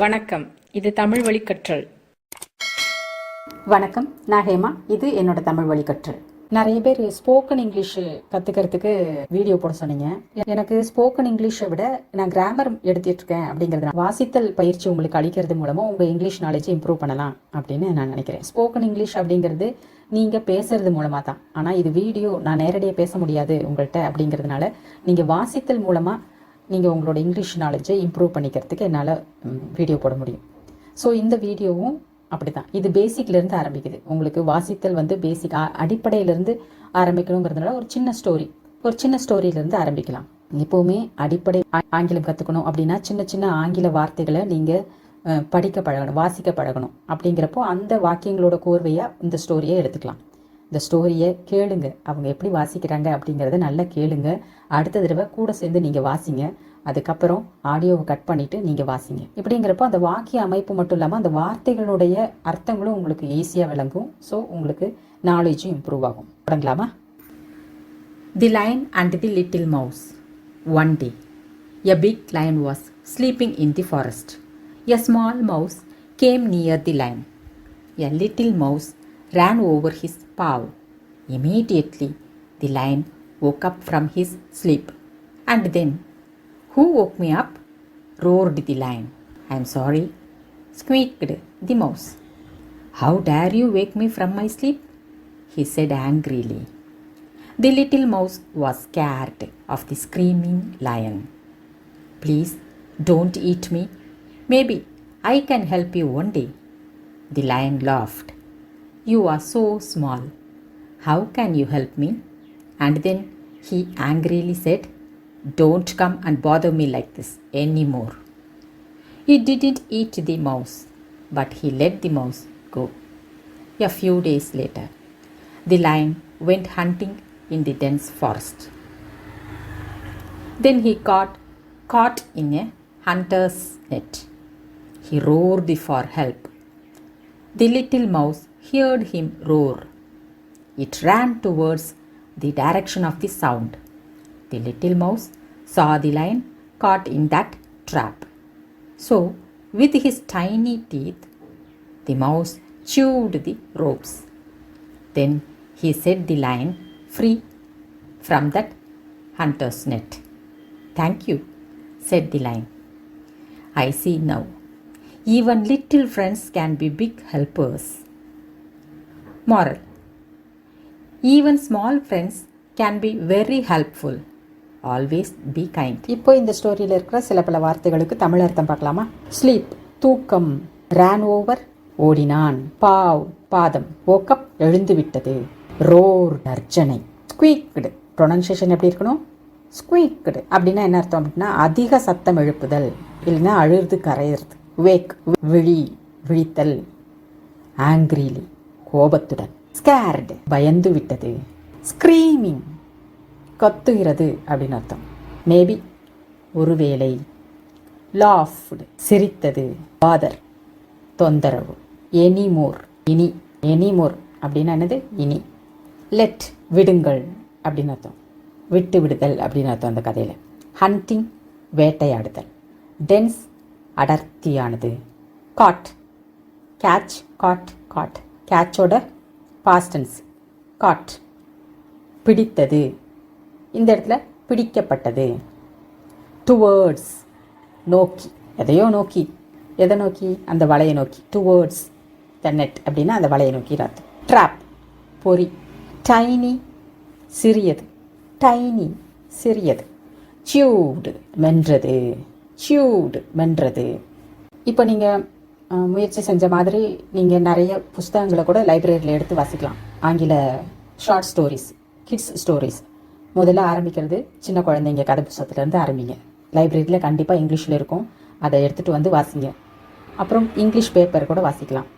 வணக்கம். இது தமிழ் வழி கற்றல் வணக்கம் நான் ஹேமா. இது என்னோட தமிழ் வழி கற்றல் நிறைய பேர் ஸ்போக்கன் இங்கிலீஷ் கத்துக்கிறதுக்கு வீடியோ போட சொன்னீங்க. எனக்கு ஸ்போக்கன் இங்கிலீஷை விட நான் கிராமர் எடுத்துட்டு இருக்கேன் அப்படிங்கறது வாசித்தல் பயிற்சி உங்களுக்கு அளிக்கிறது மூலமா உங்க இங்கிலீஷ் நாலேஜை இம்ப்ரூவ் பண்ணலாம் அப்படின்னு நான் நினைக்கிறேன். ஸ்போக்கன் இங்கிலீஷ் அப்படிங்கிறது நீங்க பேசுறது மூலமா தான். ஆனா இது வீடியோ நான் நேரடியாக பேச முடியாது உங்கள்கிட்ட அப்படிங்கிறதுனால நீங்க வாசித்தல் மூலமா நீங்கள் உங்களோட இங்கிலீஷ் நாலேஜை இம்ப்ரூவ் பண்ணிக்கிறதுக்கு என்னால் வீடியோ போட முடியும். ஸோ இந்த வீடியோவும் அப்படி தான் இது பேசிக்லேருந்து ஆரம்பிக்குது. உங்களுக்கு வாசித்தல் வந்து பேசிக் அடிப்படையிலேருந்து ஆரம்பிக்கணுங்கிறதுனால ஒரு சின்ன ஸ்டோரி ஒரு சின்ன ஸ்டோரியிலேருந்து ஆரம்பிக்கலாம். எப்போவுமே அடிப்படை ஆங்கிலம் கற்றுக்கணும் அப்படின்னா சின்ன சின்ன ஆங்கில வார்த்தைகளை நீங்கள் படிக்க பழகணும் வாசிக்க பழகணும். அப்படிங்கிறப்போ அந்த வாக்கியங்களோட கோர்வையாக இந்த ஸ்டோரியை எடுத்துக்கலாம். இந்த ஸ்டோரியை கேளுங்க. அவங்க எப்படி வாசிக்கிறாங்க அப்படிங்கிறத நல்லா கேளுங்க. அடுத்த தடவை கூட சேர்ந்து நீங்கள் வாசிங்க. அதுக்கப்புறம் ஆடியோவை கட் பண்ணிவிட்டு நீங்கள் வாசிங்க. இப்படிங்கிறப்போ அந்த வாக்கிய அமைப்பு மட்டும் இல்லாமல் அந்த வார்த்தைகளுடைய அர்த்தங்களும் உங்களுக்கு ஈஸியாக விளங்கும். ஸோ உங்களுக்கு நாலேஜும் இம்ப்ரூவ் ஆகும். தொடங்கலாமா? The lion and the little mouse one day a big lion was sleeping in the forest a small mouse came near the lion a little mouse ran over his paw. Immediately, the lion woke up from his sleep. And then, Who woke me up? roared the lion. I am sorry, squeaked the mouse. How dare you wake me from my sleep? he said angrily. The little mouse was scared of the screaming lion. Please don't eat me. Maybe I can help you one day. The lion laughed. You are so small. How can you help me? And then he angrily said, Don't come and bother me like this anymore. He didn't eat the mouse, but he let the mouse go. A few days later, the lion went hunting in the dense forest. Then he got caught in a hunter's net. He roared for help. The little mouse heard him roar. It ran towards the direction of the sound. The little mouse saw the lion caught in that trap. So, with his tiny teeth, the mouse chewed the ropes. Then he set the lion free from that hunter's net. Thank you, said the lion. I see now. Even little friends can be big helpers moral even small friends can be very helpful always be kind இப்போ இந்த ஸ்டோரியில் இருக்கிற சில பல வார்த்தைகளுக்கு தமிழ் அர்த்தம் பார்க்கலாமா? Sleep தூக்கம் ரேன் ஓவர் ஓடினான் பாவ் பாதம் ஓக்கப் எழுந்து விட்டது ரோர் நர்ஜனை ஸ்குவீக்டு ப்ரொனன்சியேஷன் எப்படி இருக்கணும்? ஸ்குவீக்டு அப்படின்னா என்ன அர்த்தம் அப்படின்னா அதிக சத்தம் எழுப்புதல் இல்லைன்னா அழுது கரையிறது. வேக் விழி விழித்தல் ஆங்கிரிலி கோபத்துடன். ஸ்கேர்டு பயந்து விட்டது. ஸ்க்ரீமிங் கத்துகிறது அப்படின்னு அர்த்தம். மேபி ஒருவேளை லாஃப்டு சிரித்தது. பாதர் தொந்தரவு. எனிமோர் இனி எனிமோர் அப்படின்னா என்னது? இனி. லெட் விடுங்கள் அப்படின்னு அர்த்தம். விட்டு விடுதல் அப்படின்னு அர்த்தம் அந்த கதையில். ஹண்டிங் வேட்டையாடுதல். டென்ஸ் அடர்த்தியானது. காட் கேட்ச் காட் காட் கேட்சோட பாஸ்டன்ஸ் காட் பிடித்தது. இந்த இடத்துல பிடிக்கப்பட்டது. டுவேர்ட்ஸ் நோக்கி. எதையோ நோக்கி. எதை நோக்கி? அந்த வலையை நோக்கி. டுவேர்ட்ஸ் த நெட் அப்படின்னா அந்த வலையை நோக்கி அர்த்தம். ட்ராப் பொறி. டைனி சிறியது. டைனி சிறியது. சியூடு மென்றது. சியூடு வென்றது இப்போ நீங்கள் முயற்சி செஞ்ச மாதிரி நீங்கள் நிறைய புஸ்தகங்களை கூட லைப்ரரியில் எடுத்து வாசிக்கலாம். ஆங்கில ஷார்ட் ஸ்டோரிஸ் கிட்ஸ் ஸ்டோரிஸ் முதல்ல ஆரம்பிக்கிறது சின்ன குழந்தைங்க கதை புஸ்தகத்துலேருந்து ஆரம்பிங்க. லைப்ரரியில் கண்டிப்பாக இங்கிலீஷில் இருக்கும். அதை எடுத்துகிட்டு வந்து வாசிங்க. அப்புறம் இங்கிலீஷ் பேப்பர் கூட வாசிக்கலாம்.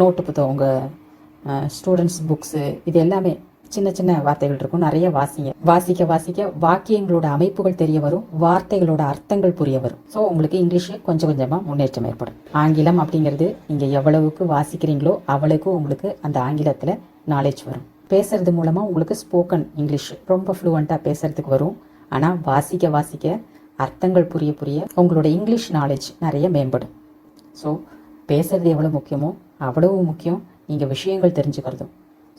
நோட்டு புத்தகம் உங்கள் ஸ்டூடெண்ட்ஸ் புக்ஸு இது எல்லாமே சின்ன சின்ன வார்த்தைகள் இருக்கும். நிறைய வாசிங்க. வாசிக்க வாசிக்க வாக்கியங்களோட அமைப்புகள் தெரிய வரும். வார்த்தைகளோட அர்த்தங்கள் புரிய வரும். ஸோ உங்களுக்கு இங்கிலீஷ் கொஞ்சம் கொஞ்சமாக முன்னேற்றம் ஏற்படும். ஆங்கிலம் அப்படிங்கிறது நீங்கள் எவ்வளவுக்கு வாசிக்கிறீங்களோ அவ்வளவுக்கு உங்களுக்கு அந்த ஆங்கிலத்தில் நாலேஜ் வரும். பேசுறது மூலமா உங்களுக்கு ஸ்போக்கன் இங்கிலீஷ் ரொம்ப ஃப்ளூவெண்ட்டாக பேசுறதுக்கு வரும். ஆனால் வாசிக்க வாசிக்க அர்த்தங்கள் புரிய புரிய உங்களோட இங்கிலீஷ் நாலேஜ் நிறைய மேம்படும். ஸோ பேசுறது எவ்வளோ முக்கியமோ அவ்வளவு முக்கியம். நீங்கள் விஷயங்கள் தெரிஞ்சுக்கிறதும்.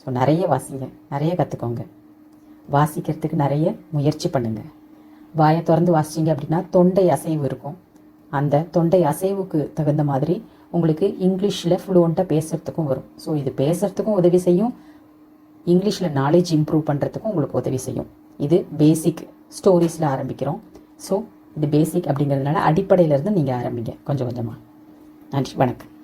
ஸோ நிறைய வாசிங்க நிறைய கற்றுக்கோங்க வாசிக்கிறதுக்கு நிறைய முயற்சி பண்ணுங்கள் வாயை திறந்து வாசிச்சிங்க அப்படின்னா தொண்டை அசைவு இருக்கும். அந்த தொண்டை அசைவுக்கு தகுந்த மாதிரி உங்களுக்கு இங்கிலீஷில் ஃப்ளூவெண்ட்டாக பேசுகிறதுக்கும் வரும். ஸோ இது பேசுகிறதுக்கும் உதவி செய்யும். இங்கிலீஷில் நாலேஜ் இம்ப்ரூவ் பண்ணுறதுக்கும் உங்களுக்கு உதவி செய்யும். இது பேசிக் ஸ்டோரிஸில் ஆரம்பிக்கிறோம். ஸோ இது பேசிக் அப்படிங்கிறதுனால அடிப்படையிலேருந்து நீங்கள் ஆரம்பிங்க. கொஞ்சம் கொஞ்சமாக நன்றி வணக்கம்.